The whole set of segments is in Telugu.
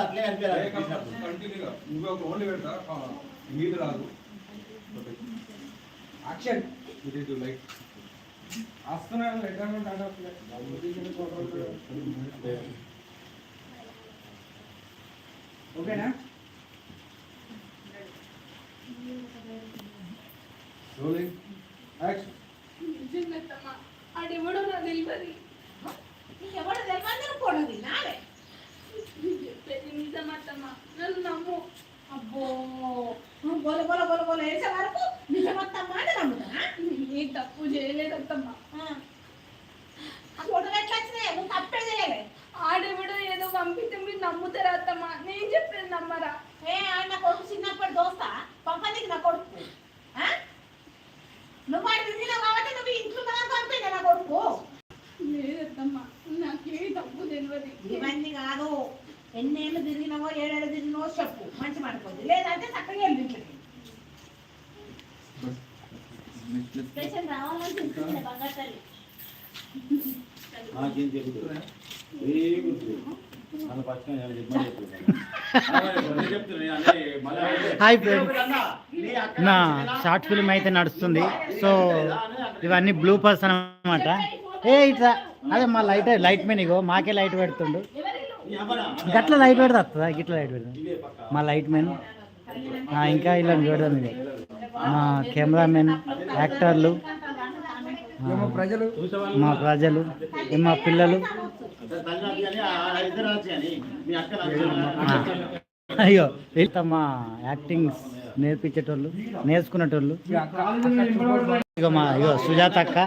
అట్లే అనిపించాలి. కంటిన్యూగా. నువ్వు ఒక ఓన్లీ పెడతా నీది రాదు. యాక్షన్ ఇట్ ఈస్ లైక్ వస్తున్నాను లెటర్ ఓకేనా? రోలింగ్ యాక్షన్ నిజంగత్తమ్మా ఆడెవడో నాకు తెలియదు ఎవరు తెలియదు పొడది నాలే నేను చెప్పేది నిజమత్తమ్మా నన్ను నమ్ము అబ్బో నువ్వు బోల బోల బోల బోల వేసే వరకు నిజమత్తా అని నమ్ముతానా ఏ తప్పు చేయలేదత్తమ్మా ఆ ఫోటోలు ఎట్లా వచ్చినాయి నువ్వు తప్పే చేయలే ఆడెవడో ఏదో పంపితే మీరు నమ్ముతారా అత్తమ్మా నేను చెప్పేది నమ్మరా ఏ ఆయన కొడుకు చిన్నప్పటి దోస్త పంపనీకి నా కొడుకు నువ్వు ఆడి తిరిగినావు కాబట్టి నువ్వు ఇంట్లో ఉన్నదాన్ని పంపిండే నా కొడుకు లేదత్తమ్మా నాకే తప్పు తెలియదు ఇవన్నీ కాదు. ఎన్నేళ్ళు తిరిగినావో ఏడేళ్ళు తిరిగినావో చెప్పు. మంచి పడుకోద్ది లేదంటే చక్కగా వెళ్ళి రావాలని బంగారు తల్లి. నాకేం చెబుతున్నా? Very good hi friends. అన్నా, నీ? షార్ట్ ఫిల్మ్ అయితే నడుస్తుంది. సో ఇవన్నీ బ్లూపర్స్ అన్నమాట. ఏ ఇట్లా. అదే మా లైట్ లైట్ మెన్ ఇగో మాకే లైట్ పెడుతుండు? గట్ల లైట్ పెడతా వస్తుందా గిట్ల లైట్ పెడతా. మా లైట్ మెన్ ఇంకా ఇలా పెడదాం ఇది. మా కెమెరామెన్ యాక్టర్లు ప్రజలు మా ప్రజలు మా పిల్లలు. అయ్యో వీళ్ళతో మా యాక్టింగ్స్ నేర్పించేటోళ్ళు నేర్చుకునేటోళ్ళు. ఇగో మా ఇగో సుజాత అక్క.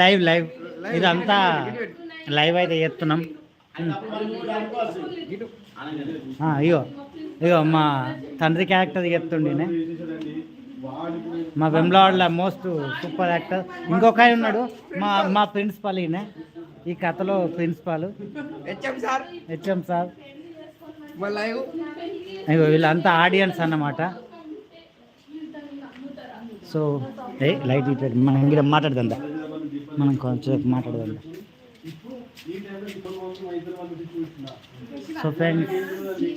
Live live. ఇదంతా లైవ్ అయితే చేస్తున్నాం. అనగానే ఆ, ఇగో మా తండ్రి క్యారెక్టర్ చెప్తుండేనే. మా వెమ్లవాడలో మోస్ట్ సూపర్ యాక్టర్ ఇంకొక ఆయన ఉన్నాడు మా మా ప్రిన్సిపాల్ ఈయన. ఈ కథలో ప్రిన్సిపాల్ హెచ్ఎం సార్ వీళ్ళంతా ఆడియన్స్ అన్నమాట. సో ఏ లైట్ ఇట్లా మనం ఇంక మాట్లాడదాం మనం కొంచెం మాట్లాడదాం సో ఫ్రెండ్స్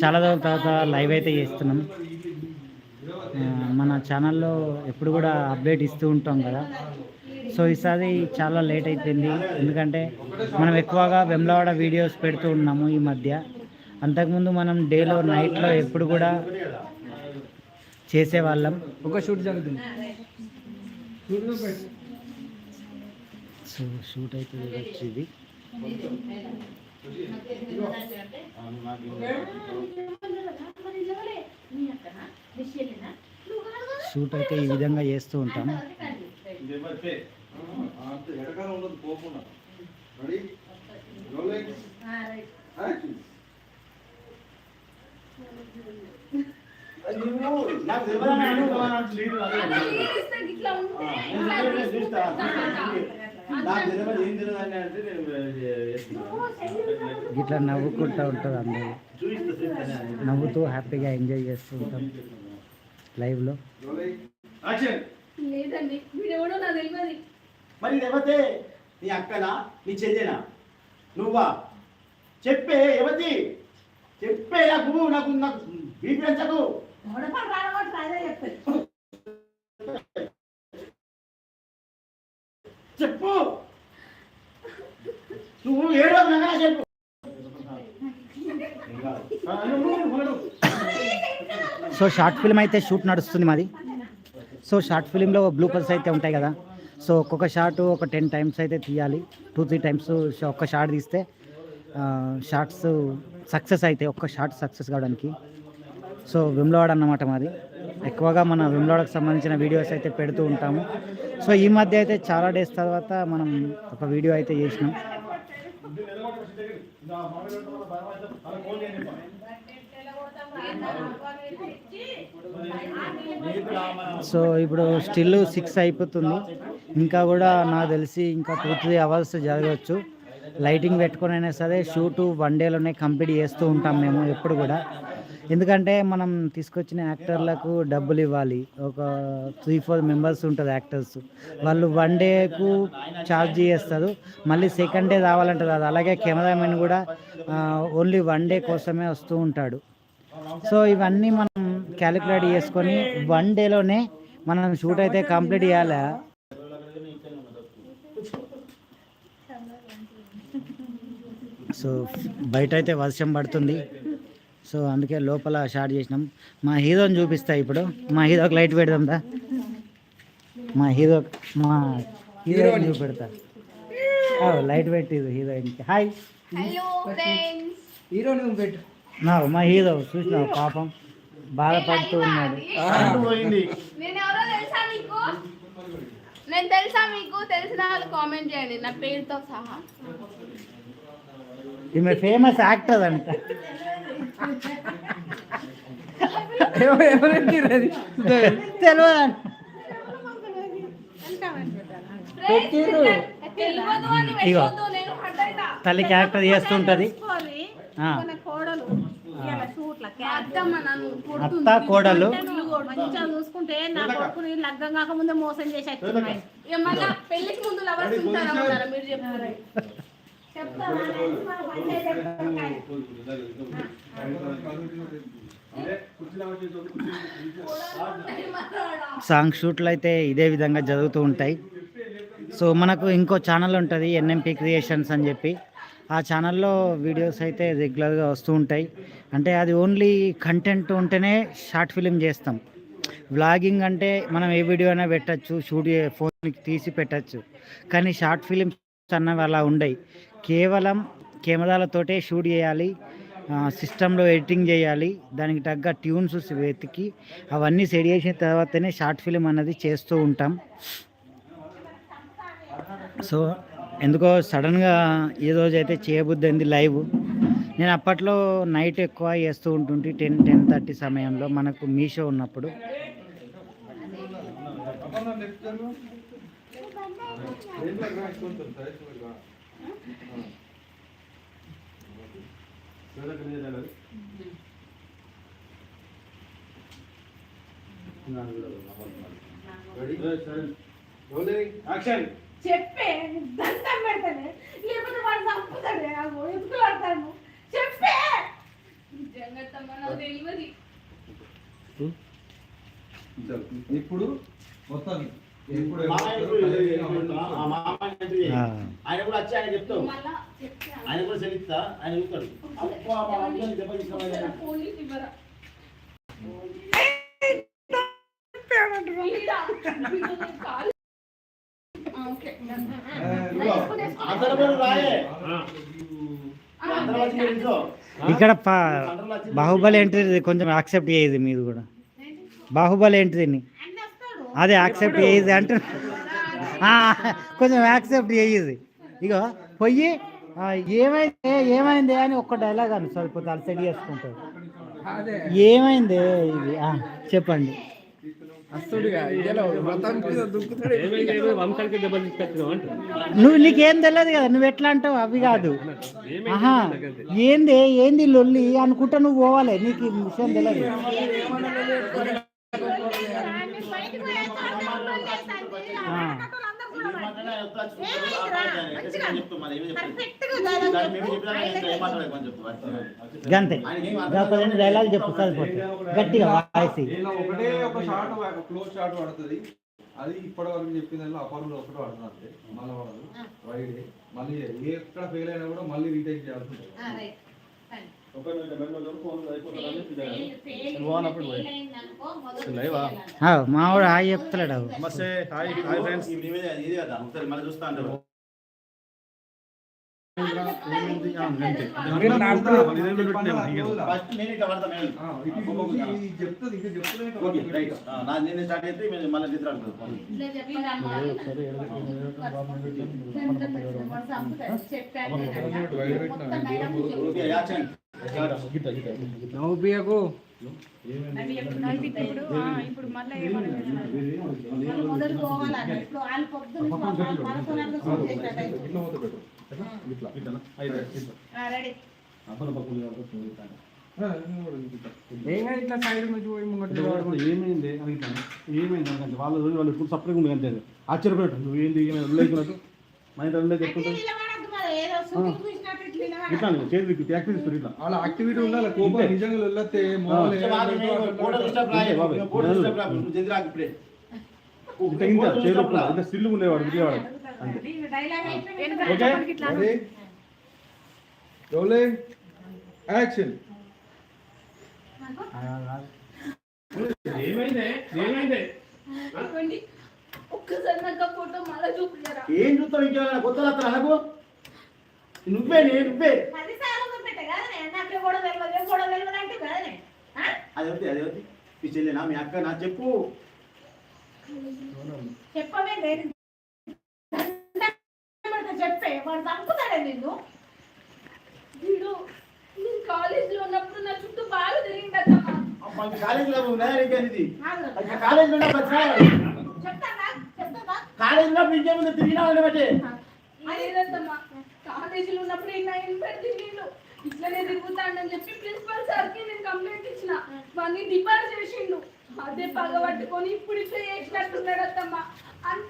చాలా రోజుల తర్వాత లైవ్ అయితే చేస్తున్నాం. మన ఛానల్లో ఎప్పుడు కూడా అప్డేట్ ఇస్తూ ఉంటాం కదా. సో ఈసారి చాలా లేట్ అయిపోయింది. ఎందుకంటే మనం ఎక్కువగా వెమ్లవాడ వీడియోస్ పెడుతూ ఉన్నాము ఈ మధ్య. అంతకుముందు మనం డేలో నైట్లో ఎప్పుడు కూడా చేసేవాళ్ళం. ఒక షూట్ జరుగుతుంది. సో షూట్ అయితే ఇది షూట్ అయితే ఈ విధంగా చేస్తూ ఉంటాం. ఇది ఎవరి నువ్వు నాకు. ఇట్లా తెలియదు, ఏం తెలియదు అని అంటే నేను నవ్వుకుంటూ ఉంటుంది అందరూ. నవ్వుతూ హ్యాపీగా ఎంజాయ్ చేస్తూ ఉంటాం. లైవ్లో. లేదండి వీడెవడో నాకు తెలియదు. మరి ఎవతే? నీ అక్కనా? నీ చెల్లెనా? నువ్వా? చెప్పే ఎవతి? చెప్పే నాకు నాకు నాకు బీపీ పెంచకు. చెప్పు. నువ్వు ఏడో నగరా చెప్పు. సో షార్ట్ ఫిల్మ్ అయితే షూట్ నడుస్తుంది మాది. సో షార్ట్ ఫిలింలో బ్లూపర్స్ అయితే ఉంటాయి కదా. సో ఒక్కొక్క షాట్ ఒక టెన్ టైమ్స్ అయితే తీయాలి. టూ త్రీ టైమ్స్ ఒక్క షాట్ తీస్తే షార్ట్స్ సక్సెస్ అయితే ఒక్క షార్ట్ సక్సెస్ కావడానికి. సో విమ్లవాడ అన్నమాట మాది. ఎక్కువగా మన విమ్లవాడకు సంబంధించిన వీడియోస్ అయితే పెడుతూ ఉంటాము. సో ఈ మధ్య అయితే చాలా డేస్ తర్వాత మనం ఒక వీడియో అయితే చేసినాం. సో ఇప్పుడు స్టిల్ సిక్స్ అయిపోతుంది. ఇంకా కూడా నాకు తెలిసి ఇంకా టూ త్రీ అవర్స్ జరగవచ్చు. లైటింగ్ పెట్టుకొని అయినా సరే షూటు వన్ డేలోనే కంప్లీట్ చేస్తూ ఉంటాం మేము ఎప్పుడు కూడా. ఎందుకంటే మనం తీసుకొచ్చిన యాక్టర్లకు డబ్బులు ఇవ్వాలి. ఒక త్రీ ఫోర్ మెంబర్స్ ఉంటుంది యాక్టర్స్. వాళ్ళు వన్ డేకు ఛార్జ్ చేస్తారు. మళ్ళీ సెకండ్ డే రావాలంటారు అది అలాగే కెమెరామెన్ కూడా ఓన్లీ వన్ డే కోసమే వస్తూ ఉంటాడు. సో ఇవన్నీ మనం క్యాలిక్యులేట్ చేసుకొని వన్ డేలోనే మనం షూట్ అయితే కంప్లీట్ చేయాలి? సో బయట అయితే వర్షం పడుతుంది. సో అందుకే లోపల షార్ట్ చేసినాం. మా హీరోని చూపిస్తా ఇప్పుడు. మా హీరోకి లైట్ పెడదాం దా మా హీరో మా హీరోయిన్ చూపెడతా. లైట్ పెట్టిరు హీరోయిన్కి. హాయ్ హలో ఫ్రెండ్స్ హీరో నువ్వు పెట్టు. నా మా హీరో చూసినావు? పాపం బాధపడుతూ ఉన్నాడు. కరెంటు పోయింది. నేను ఎవరో తెలుసా మీకు? నేను తెలుసా మీకు? తెలిసిన వాళ్ళు కామెంట్ చేయండి. నా పేరుతో సహా. ఈమె ఫేమస్ యాక్టర్ అంట. తెలియదు ఇగో. తల్లి క్యారెక్టర్ చేస్తుంటది. అత్త కోడలు. చూసుకుంటే నా కొడుకుని లగ్గం కాకముందే మోసం చేసేస్తున్నాయి మళ్ళా పెళ్ళికి ముందు లవర్స్ ఉంటారా ఉన్నారా మీరు చెప్తారు సాంగ్ షూట్లు అయితే ఇదే విధంగా జరుగుతూ ఉంటాయి. సో మనకు ఇంకో ఛానల్ ఉంటుంది ఎన్ఎంపీ క్రియేషన్స్ అని చెప్పి. ఆ ఛానల్లో వీడియోస్ అయితే రెగ్యులర్గా వస్తూ ఉంటాయి. అంటే అది ఓన్లీ కంటెంట్ ఉంటేనే షార్ట్ ఫిలిం చేస్తాం. వ్లాగింగ్ అంటే మనం ఏ వీడియో అయినా పెట్టచ్చు షూట్ ఫోన్కి తీసి పెట్టచ్చు. కానీ షార్ట్ ఫిలిమ్స్ అన్నవి అలా ఉండయి. కేవలం కెమెరాలతోటే షూట్ చేయాలి సిస్టంలో ఎడిటింగ్ చేయాలి దానికి తగ్గ ట్యూన్స్ వెతికి అవన్నీ సెట్ చేసిన తర్వాతనే షార్ట్ ఫిలిం అన్నది చేస్తూ ఉంటాం. సో ఎందుకో సడన్గా ఈ రోజు అయితే చేయబుద్ధి లైవ్. నేను అప్పట్లో నైట్ ఎక్కువ చేస్తూ ఉంటుంటే టెన్ టెన్ థర్టీ సమయంలో మనకు మీషో ఉన్నప్పుడు. చెప్పే దండం పెడతానే లేకపోతే వాడు చంపుతాడే చెప్పే. ఇప్పుడు మొత్తం ఆయన కూడా వచ్చి ఆయన చెప్తే. ఆయన కూడా చెల్లిస్తా ఆయన చూస్తాడు. ఇక్కడ బాహుబలి ఏంటిది కొంచెం యాక్సెప్ట్ చేయదు మీరు కూడా. బాహుబలి వస్తాడు అదే యాక్సెప్ట్ చేయదు అంటే ఆ, కొంచెం యాక్సెప్ట్ చేయదు ఇగో పొయ్యి ఆ, ఏమైంది ఏమైంది అని ఒక్క డైలాగ్ అని. సరిపోతే సెట్ చేసుకుంటారు అదే. ఏమైంది ఇది? ఆ, చెప్పండి. నువ్వు నీకేం తెలియదు కదా నువ్వు ఎట్లా అంటావు? అవి కాదు. ఆహా ఏంది ఏంది లొల్లి? అనుకుంటా నువ్వు పోవాలి. నీకు విషయం తెలియదు బయటకు పోయేస్తాడు, లోపలికి చేస్తాడు. ఆ. అందరూ ఈ మాటనే చెప్తా, వచ్చి ఏమైందిరా? ఆపేద్దాం. మంచిగా. చెప్తాం, మరి ఏమీ చెప్పలేదు. Perfect గా dialogue దాన్ని మేము చెప్పు. చెప్పినా ఆయన ఏం మాట్లాడలేదు, కొంచెం చెప్పు. గంతే. రెండు డైలాగ్ చెప్పు సరిపోతుంది గట్టిగా వాయిస్. ఒకటే ఒక షాట్ ఒక క్లోజ్ షాట్ పడుతుంది. అది ఇప్పటి వరకు చెప్పిన దానిలో అపర్ణులు ఒకటి పడుతుంది. అంతే మళ్ళీ పడదు. వైడ్ మళ్ళీ ఎక్కడ ఫెయిల్ అయినా కూడా మళ్ళీ రీటేక్ చేయాల్సి ఉంటుంది. ఆ, right. Fine. ఒక ఫోన్ అయిపోతుంది Fail- fail- బాగున్నప్పుడు fail అయిందనుకో, మొదలు లైవా? చేయాలి. మా వాడు హాయ్ చెప్తలేడు అవు. మళ్ళీ మళ్ళీ నవ్వుపియకు మొదలు. ఇప్పుడు వాళ్ళు పొద్దున్న. ఇట్లా మొదలు ఇట్లా సైడ్ నుంచి పోయి ముంగట ఏమైంది? అడుగుతాను. ఏమైంది? అనుకంటే వాళ్ళు వాళ్ళు ఇప్పుడు సపరేట్గా ఉంది అంతే. ఆశ్చర్యపోయాడు నువ్వు ఏంది? ఏమైనా ఉల్లేఖినట్టు మా ఇంట్లో ఉల్లేఖ ఇట్లా. ఇట్లా. చేతి ఇట్లా యాక్టివిటీ ఉండాలి కోపం నిజంగా వెళ్ళతే ఇంత ఇంత చేతి ఇంత స్టిల్ ఉండేవాడు. ఓకే? యాక్షన్. ఏమైంది? ఏమైంది. ఒక్కసారి నాకు ఫోటో మళ్ళీ చూపించరా? ఏం చూస్తావు ఇంకేమైనా? కొత్త వస్తా నాకు? నువ్వే నేను? నువ్వే? అది అవుతుంది అది అవుతుంది మీ చెల్లెనా మీ అక్క నా చెప్పు. చెప్పవే దండం చెప్పే. వాడు చంపుతాడే నిన్ను. వీడు నేను కాలేజీలో ఉన్నప్పుడు నా చుట్టూ బాగా తిరిగిందమ్మా అమ్మా కాలేజీలో ఉన్నాయా ఇది ఉన్నప్పుడు చెప్తానా చెప్తానా కాలేజీలో ఇంకేముంది? తిరిగినా బట్టి లేదమ్మా కాలేజీలో ఉన్నప్పుడు నా ఇన్ఫెక్ట్ నేను ఇట్లనే తిరుగుతాడని చెప్పి ప్రిన్సిపల్ సార్కి నేను కంప్లైంట్ ఇచ్చిన. వాడిని డిపార్ చేసిండు. అదే పగబట్టుకొని ఇప్పుడు ఇట్లా చేసినట్టున్నాడమ్మా అంత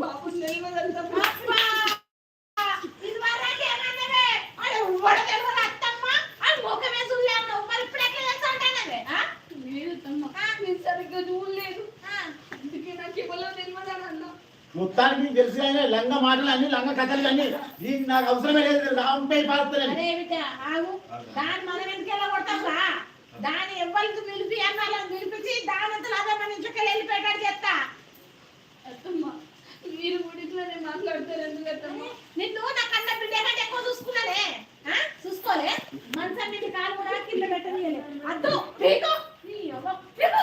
బాబు తెలియదంతమ్మా అబ్బా! ఇదివరకు ఏమన్నదే? వాడు ఎవ్వడు తెలియదు అత్తమ్మ. వాడు ముఖమే చూడలేము. మరి ఇప్పుడు ఎట్లా తెలుసు అంటానవే? ఆ? లేదమ్మా నేను సరిగ్గా చూడలేదు ఆ. అందుకే నాకు ఎవరో తెలియదని అన్నా మొత్తానికి నీకు తెలిసి అయినా లంగ మాటలు అన్ని లంగ కథలు అన్ని. నీకు నాకు అవసరమే లేదు నా ఉంటే పారుతానని అరే బిడ్డ, ఆగు. దాన్ని మనం వెనకాల కొడతాంరా. దాన్ని ఎవ్వరికి పిలిపి అన్నాలను పిలిపించి దానంతలో అదే మన ఇంట్లోకి వెళ్ళిపోయేటట్టు చేస్తా. మీరు మాట్లాడతారు ఎందుకత్తమ్మా? నిన్ను నా కన్న బిడ్డ కంటే ఎక్కువ చూసుకున్నానే? ఆ? చూసుకోలే? మనసు కాలు కూడా కింద పెట్టనీయలే. అద్దు పీకు. నీ అవ్వ, పీకు.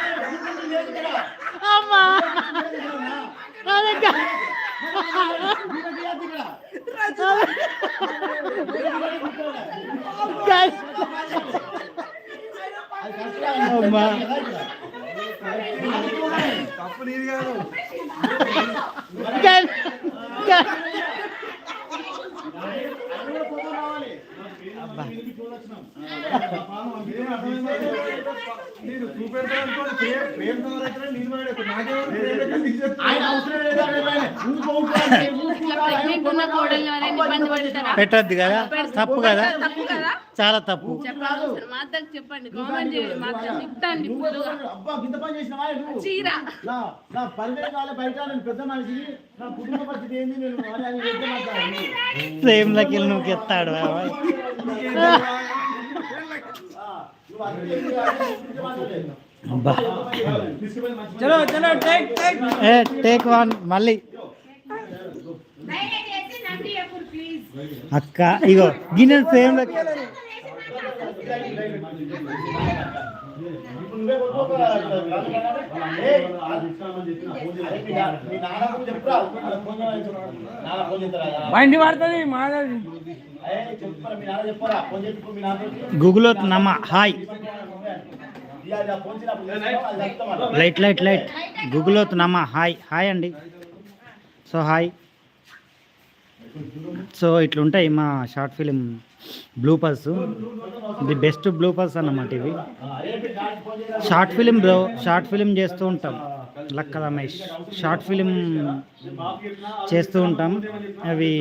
నేను అని అని పెద్ద మాట్లాడాలి ప్రేమలోకి వెళ్ళి నువ్వు ఎత్తాడు బాబాయ్. Take take a take one మళ్ళీ. అక్క ఇగో గిన్నె ప్రేమలోకి ఇప్పుడు నువ్వే కొట్టుకో, ఏయ్, అరే మీ నా- మీ నాన్నకు చెప్పురా అలా ఫోన్ చేయమని చెప్పు. నాన్న ఫోన్ చేస్తారా బండి పడుతుంది మాధవి అయ్యే చెప్పురా మీ నాన్న చెప్పరా ఫోన్ చెప్పు మీ నాన్న. గూగుల్లో నమ్మ హాయ్ ఫోన్ చేసినప్పుడు అది చెప్తామా లైట్ లైట్ లైట్. గూగుల్ అవుతున్నామా హాయ్ హాయ్ అండి. So hi. సో ఇట్లుంటాయి మా short film bloopers. The best bloopers అన్నమాట ఇవి. Short film bro short film చేస్తూ ఉంటాం. లక్క రమేష్. షార్ట్ ఫిలిం చేస్తూ ఉంటాం. అవి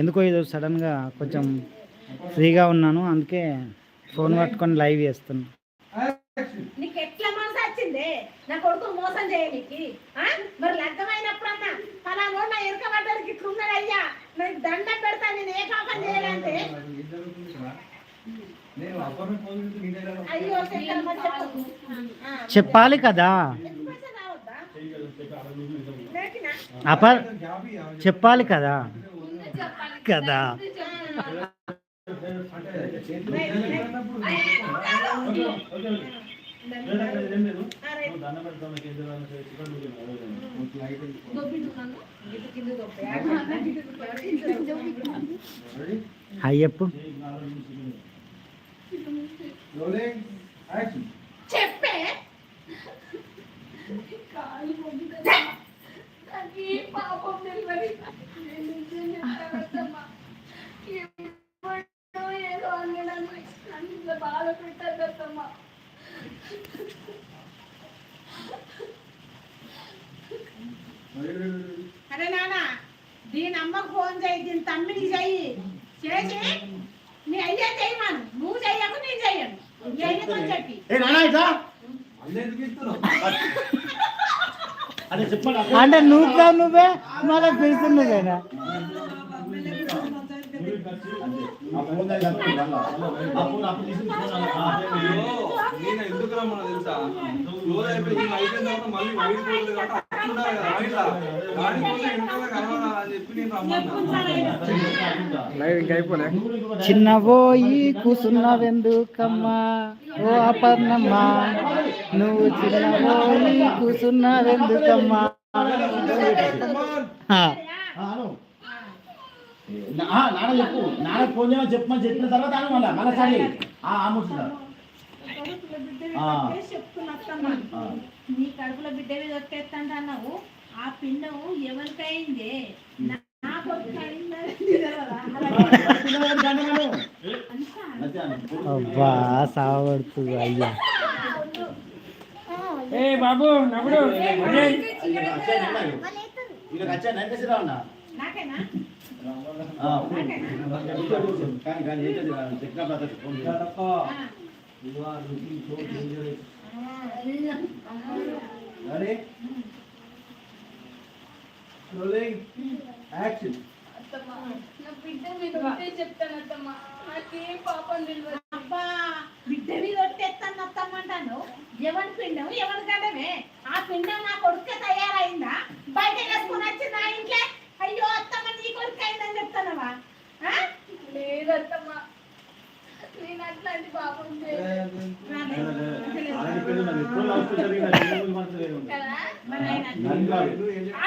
ఎందుకో ఇది సడన్గా కొంచెం ఫ్రీగా ఉన్నాను. అందుకే ఫోన్ పట్టుకొని లైవ్ చేస్తున్నాను నీకు ఎట్లా మనసు వచ్చింది నా కొడుకు మోసం చేయడానికి ఆ? మరి లగ్గమైనప్పుడన్నా ఫలానా నా ఎరుక పడ్డానికి ఇట్లున్నాడు అయ్యా నాకు దండం పెడతా నేను ఏ పాపం చేయాలంటే. చెప్పాలి కదా? అపర్. చెప్పాలి కదా కదా అంటే చేతిలో లే- లే. అయ్యా, కాదు. ఏం లేదు ఆ, రైట్. నువ్వు దండం పెడతావు నాకు ఎందుకు రాను? చికెన్ బిర్యానీ, అదే విధంగా. లైట్ ఉంది. దొబ్బిండు నన్ను. ఇటు కింద దొబ్బే. Ready? హాయ్ చెప్పు పాపం తెలియదు. ఏదో అనడానికి బాధ ready, ready. అరే నాన్న దీని అమ్మకు ఫోన్ చేయి దీని తమ్మిడికి చెయ్యి. చేసి నీ అయ్యా చెయ్యమాను నువ్వు చెయ్యకు నేను చెయ్యను. చెయ్యమని చెప్పి. ఏ నాన్న ఇట్లా. అంటే నువ్వు నువ్వే మళ్ళీ పిలుస్తున్నదేనా ఆ నేను ఎందుకు రమ్మన్నా తెలుసా క్లోజ్ అయిపోయి ఇది అయిపోయిన తర్వాత మళ్ళీ వైట్ పోతుంది కాబట్టి అక్కడ ఉండాలి కదా వైట్లా దాని కోసం వెనకాల కలవాలా అని చెప్పి నేను రమ్మన్నా లైవ్ ఇంకా అయిపోలే చిన్నబోయి కూసున్నావెందుకమ్మా? ఓ అపర్ణమ్మా నువ్వు చిన్నబోయి కూసున్నావెందుకమ్మా? ఆ, ఆ, అను. నా- ఆ, నాన్న చెప్పు. నాన్న ఫోన్ చేయమని చెప్పమని చెప్పిన తర్వాత అను మళ్ళా. మళ్ళా కడుపులో. నీ బిడ్డ మీద అన్నావు. ఆ పిండం ఎవరికైంది? అబ్బా సావడుతుంది అయ్యా. ఏ బాబు రావన్నా? నాకేనా? కానీ కానీ ఏంటది చెక్కా బ్రదర్ ఫోన్ నా బిడ్డ మీద ఉంటే చెప్తాను అత్తమ్మా నాకేం పాపం తెలియదు అబ్బా బిడ్డ మీద ఒట్టేస్తాను ఎవరి పిండం ఎవరి గడమే ఆ పిండం నా కొడుకే తయారు బయట వేసుకుని వచ్చి నా ఇంట్లో అయ్యో అత్తమ్మ నీ కొడుకు అయిందని చెప్తానవా ఆ? లేదత్తమ్మా నేను అట్లాంటి పాపం చేయలేదు అలాంటి పెళ్ళి ఉన్నది. ఎప్పుడో లవ్ స్టోరీ జరిగిన రెండు మనసులో ఏమి ఉంది? కదా మరి ఆయన నల్లిగాడు. ఆ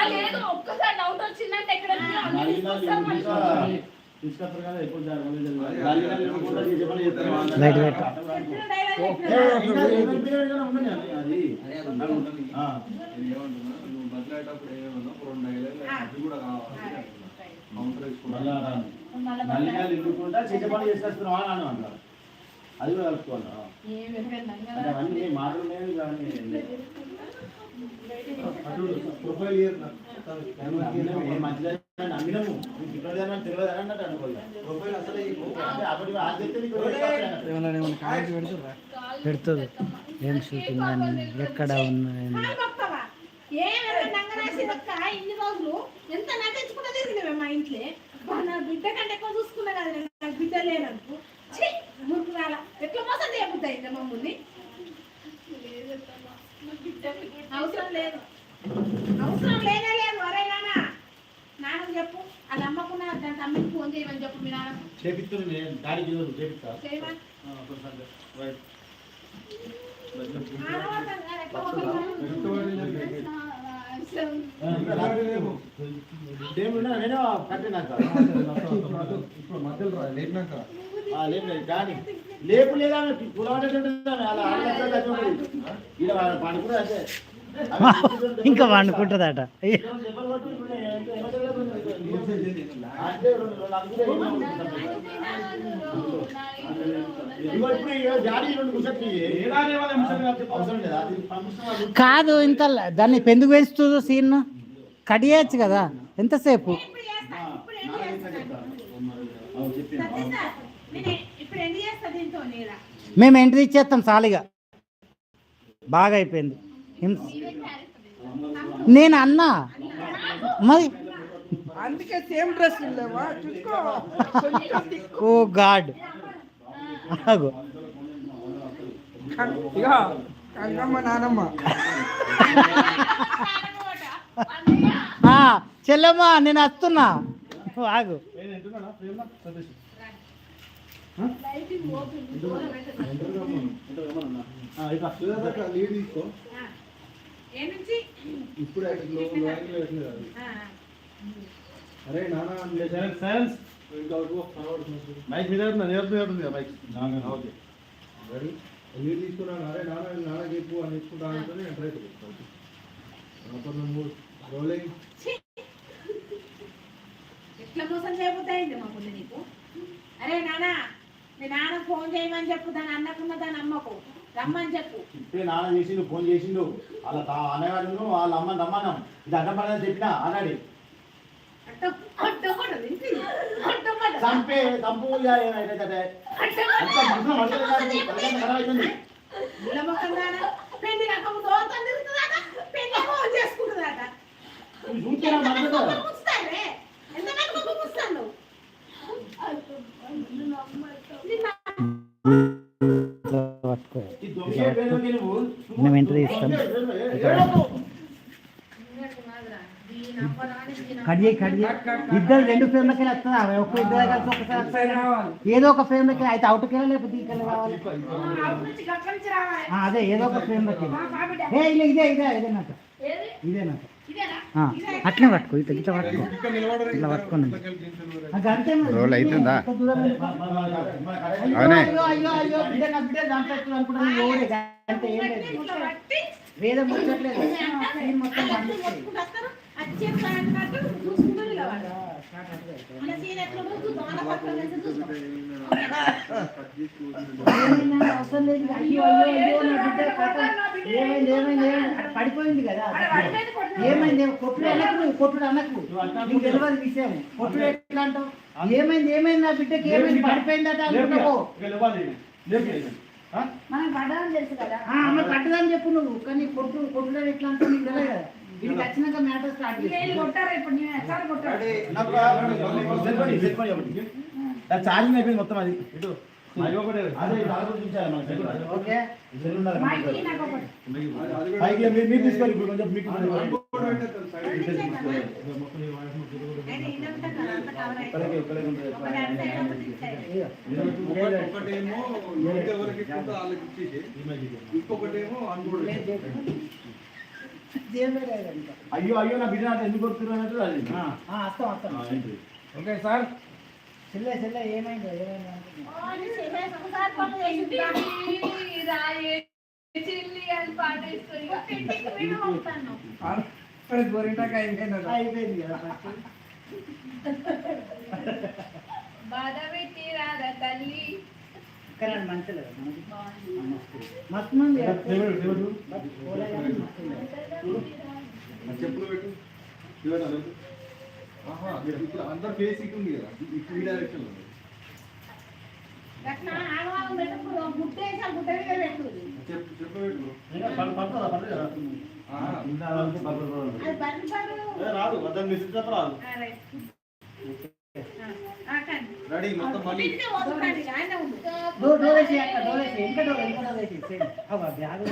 లేదు ఒక్కసారి డౌట్ వచ్చిందంటే ఎక్కడ నల్లిగాడు ఇంకా తీసుకొస్తారు కదా, ఎప్పుడు జరగలేదు, జరగలేదు. నల్లిగాడు లేకుండా చేసే పని చేస్తారు. లైట్ పెట్టు. చెప్పిన డైలాగ్ ఏ, చెప్పిన ఇంకా ఏమైనా పిల్లలు ఏమైనా ఉన్నాయా? అది ఆ. నేను ఏమంటున్నా, నువ్వు బదిలేటప్పుడు ఏమన్నా రెండు డైలాగులు అది కూడా కావాలి కౌంటర్ మళ్ళా వేసుకోవాలి రాను. మళ్ళా నల్లిగాడు ఇవ్వకుండా చేసే పని చేసేస్తున్నావా అని అంటారు. అది కూడా కలుపుకోవాలి? అవన్నీ మాటలు ప్రొఫైల్ మంచిగా నమ్మినము పెడుతుంది. ఏం షూటింగ్ అని ఎక్కడ ఉన్నాయని ఇన్ని రోజులు ఎంత మా ఇంట్లో. నా బిడ్డ కంటే ఎక్కువ చూసుకున్నా కదా నేను. నాకు బిడ్డ లేననుకో ఛీ మురుకు రాల. ఎట్లా మోసం చేయబుద్ది మమ్మల్ని నా అవసరం లేదు. అవసరం లేనే లేదు అరే నాన్న నాన్నకు చెప్పు వాళ్ళ అమ్మకున్న దాని తమ్మికి ఫోన్ చేయమని చెప్పు మీ నాన్న చేపిస్తుంది నేను దానికి ఈరోజు చేపిస్తా చేయమని నేను కట్టినాక ఇప్పుడు మధ్యలో రా లేపినాక లేపు లేదు కానీ లేపు లేదా కులవాడేటట్టు అలా ఆడలేదు ఇలా పడుకుంటే అంతే ఇంకా వండుకుంటుందట కాదు ఇంత దాన్ని పెందుకు పెంచుతుందో సీన్ కట్ చేయొచ్చు కదా ఎంతసేపు? మేము ఎంట్రీ ఇచ్చేస్తాం సాలిగా. బాగా అయిపోయింది. నేను అన్నా మరి? అందుకే సేమ్ డ్రెస్. Oh God. కంగమ్మ నానమ్మ. ఆ, చెల్లెమ్మా నేను వస్తున్నా. ఆగు. లీడ్ తీసుకో. ఇప్పుడు. అరే నాన్న సైలెన్స్ సైలెన్స్ మైక్ మీద ఉంటుంది నేర్పు ఉంటుంది మైక్ ఓకే రెడీ? లీడ్ తీసుకున్నాను అరే నాన్న నాన్న చెప్పు అని చెప్పుకుంటా అంటే నేను ట్రై చేస్తాను రోలింగ్ ఎట్లా మోసం చేయబోతాయింది మా ముందు నీకు? అరే నాన్న మీ నాన్న ఫోన్ చేయమని చెప్పు దాని అన్నకున్న దాని అమ్మకు. రమ్మని చెప్పు. ఇప్పుడే నాన్న చేసిండు ఫోన్ చేసిండు. వాళ్ళ తా- అన్నగారు వాళ్ళ అమ్మని రమ్మన్నాం. ఇది అడ్డపడదని చెప్పినా? ఆల్రెడీ. చంపే చంపు అంత ముసలం అడగలేదు కడిగే కడిగే. ఇద్దరు రెండు ఫ్రేమ్లకి వస్తుందా? ఒక్క ఇద్దరు కలిసి ఒకసారి వస్తుందా? ఏదో ఒక ఫ్రేమ్లకి అయితే అవుట్కి వెళ్ళి లేకపోతే ఇక్కడ రావాలి? అదే ఏదో ఒక ఫ్రేమ్లకి ఏ ఇదే ఇదే ఇదే ఇదే నాకు. ఇదే నాకు. ఇదేనా అట్లే పట్టుకో ఇట్లా ఇట్లా పట్టుకో. ఇట్లా పట్టుకోండి. రోల్ అవుతుందా? అవునే. వేదం ముచ్చట్లేదు. మొత్తం మన పడిపోయింది కదా. ఏమైంది కొట్టుడు అనకు కొట్టుడు అనకు. నీకు తెలియదు విషయం. కొట్టుడు ఎట్లా అంటావు? ఏమైంది ఏమైంది నా బిడ్డకి? ఏమైంది? పడిపోయిందట? మనకు పడ్డదని తెలుసు కదా. ఆ, అమ్మ పట్టదని చెప్పు నువ్వు. కానీ కొట్టు కొట్టుడు ఎట్లా అంటావు నీకు తెలియదు కదా. ఛార్జింగ్ అయిపోయింది మొత్తం అది. ఇటు. మీరు మీరు తీసుకోవాలి ఇప్పుడు. కొంచెం మీకు ఇచ్చేసి ఇంకొకటేమో అన్బోర్డ్ అయ్యో అయ్యో నా బిడ్డ నాకు ఎందుకు కొడుతున్నారు అన్నట్టు అది. వస్తాం వస్తాం ఆ, ఏంటి? Okay sir. చెల్లె చెల్లె ఏమైంది. గోరింటాక అయిపోయింది? అయిపోయింది కదా. బాధ పెట్టి రాదా తల్లి? కానీ అది మంచి లేదు మనకి మస్తు. మంది మస్తు ఉంది. చెప్పులు పెట్టు. ఇప్పుడు అందరు కదా. ఇప్పుడు ఈ డైరెక్షన్. చెప్పు పెట్టు. రాదు. అర్థం రాదు. రెడీ మొత్తం మళ్ళీ. డోర్ వేసి అక్క డోర్ వేసి ఇంకా డోర్ ఇంకా డోర్ వేసి సేమ్ అవ్వ బ్యాగ్.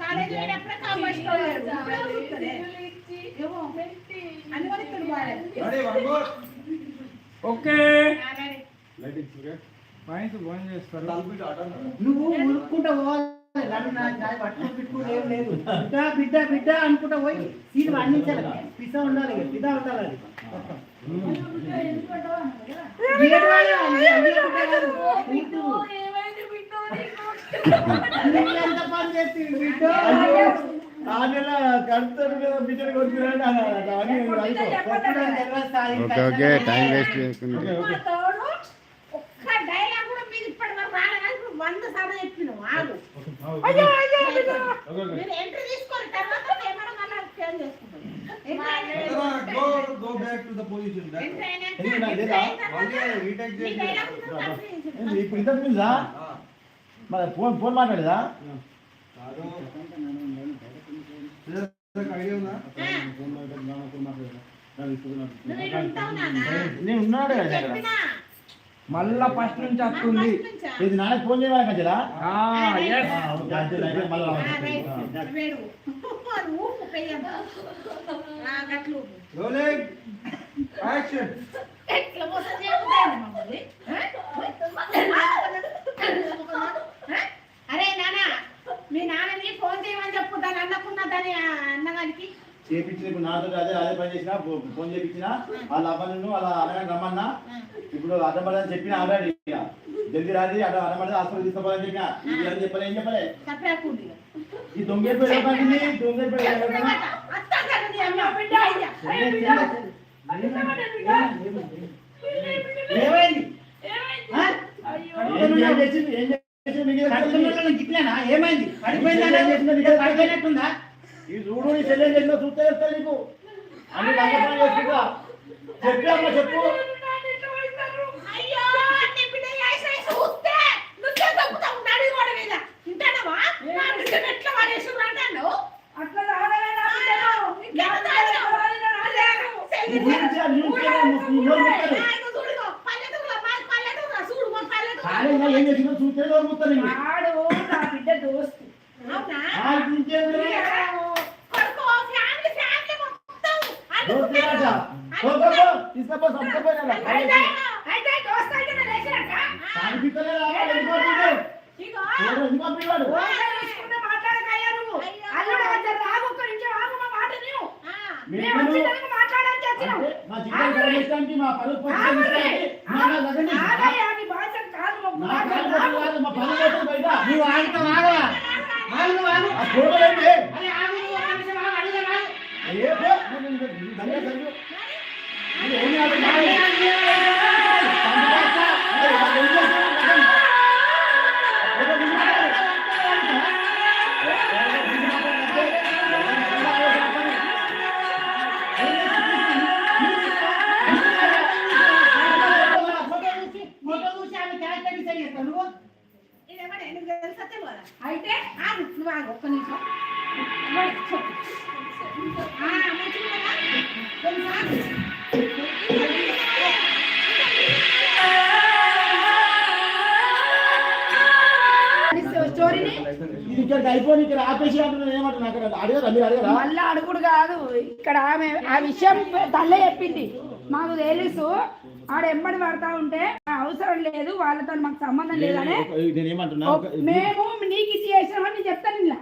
కాలేజీ పోయినప్పుడే కాపాడు ఇప్పుడే వదులుతుంది. చిల్లులు ఇచ్చి ఏమో, అన్ని. Ready one more okay. ఆ, ready. Lighting Surya point phone చేస్తారు. నువ్వు ఉరుక్కుంటా పోవాలి. బిడ్డ బిడ్డ బిడ్డ అనుకుంటా పోయి సీన్ వర్ణించాలి పిసా ఉండాలి పిదా ఉండాలి అది. ఓకే ఓకే టైం వేస్ట్ చేయకుండా. వంద సార్లు చెప్పినాం మీరు ఎంట్రీ తీసుకొని తర్వాత మళ్ళీ చేంజ్ చేసుకుంటాం చెప్తాను. ఏంది, ఇప్పుడు ఆ. మరి ఫోన్ ఫోన్ మాట్లాడేదా. నేను ఉన్నాడు కదా. మళ్ళా ఫస్ట్ నుంచి వస్తుంది. ఇది నాన్న ఫోన్ చేయాలి కదా అరే నాన్న మీ నాన్నని ఫోన్ చేయమని చెప్పుతాను అన్నకున్నా దాని అన్నగానికి చేపించిన ఇప్పుడు నాతో అదే అదే పని చేసినా ఫోన్ చేపించిన వాళ్ళ అమ్మను అలా అన్నగారిని రమ్మన్నా ఇప్పుడు అడ్డపడని చెప్పిన ఆల్రెడీ జల్ది రాదు అక్కడ అడ్డపడి హాస్పిటల్ తీసుకోవాలని చెప్పిన. ఏం చెప్పలే ఏం చెప్పలే? ఈ దొంగ దొంగ ఏమైంది? పడిపోయిందా? పడిపోయినట్టుందా? ఈ చూడు నీ చెల్లెలు ఎన్నో చూస్తే చెప్తా నీకు. అన్ని దొంగతనం చేస్తుందా చెప్పి అమ్మ చెప్పు. చూస్తే దొరుకుతాను బిడ్డ దోస్తు. తీసుకపో సంపకపోయినా కొడతా ఉంటే అవసరం లేదు వాళ్ళతో మాకు సంబంధం లేదని మేము నీకు ఇచ్చి చేసిన చెప్తాను ఇలా.